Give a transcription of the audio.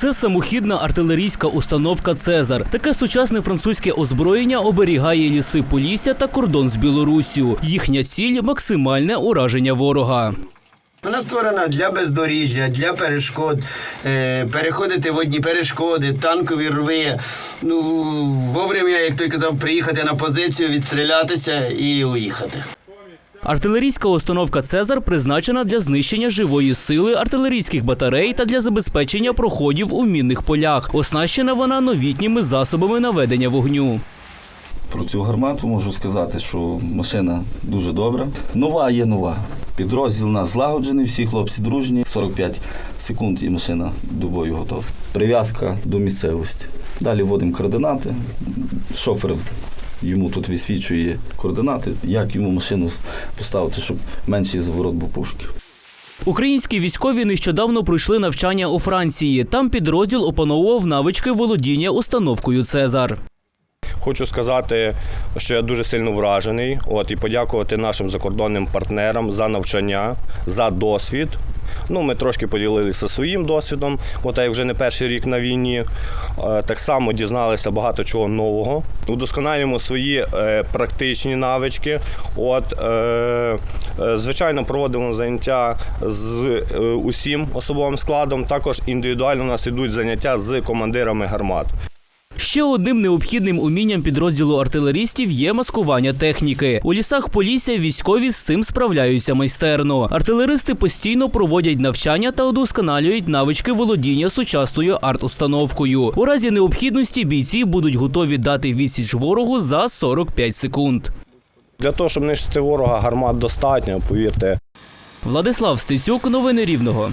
Це самохідна артилерійська установка Цезар. Таке сучасне французьке озброєння оберігає ліси Полісся та кордон з Білоруссю. Їхня ціль максимальне ураження ворога. Вона створена для бездоріжжя, для перешкод, е, переходити водні перешкоди, танкові рви. Ну, вовремя, як той казав, приїхати на позицію, відстрілятися і уїхати. Артилерійська установка Цезар призначена для знищення живої сили артилерійських батарей та для забезпечення проходів у мінних полях. Оснащена вона новітніми засобами наведення вогню. Про цю гармату можу сказати, що машина дуже добра. Нова є нова. Підрозділ у нас злагоджений, всі хлопці дружні. 45 секунд і машина до бою готова. Прив'язка до місцевості. Далі вводимо координати. Шофер йому тут висвічує координати, як йому машину поставити, щоб менший заворот був пушки. Українські військові нещодавно пройшли навчання у Франції. Там підрозділ опановував навички володіння установкою Цезар. Хочу сказати, що я дуже сильно вражений. От і подякувати нашим закордонним партнерам за навчання, за досвід. Ну, ми трошки поділилися своїм досвідом. От як вже не перший рік на війні. Е, Так само дізналися багато чого нового. Удосконалюємо свої е, практичні навички. От, е, звичайно, проводимо заняття з усім особовим складом. Також індивідуально у нас ідуть заняття з командирами гармат. Ще одним необхідним умінням підрозділу артилерістів є маскування техніки. У лісах Полісся військові з цим справляються майстерно. Артилеристи постійно проводять навчання та удосконалюють навички володіння сучасною арт-установкою. У разі необхідності бійці будуть готові дати відсіч ворогу за 45 секунд. Для того, щоб нищити ворога, гармат достатньо, повірте. Владислав Стецюк, новини Рівного.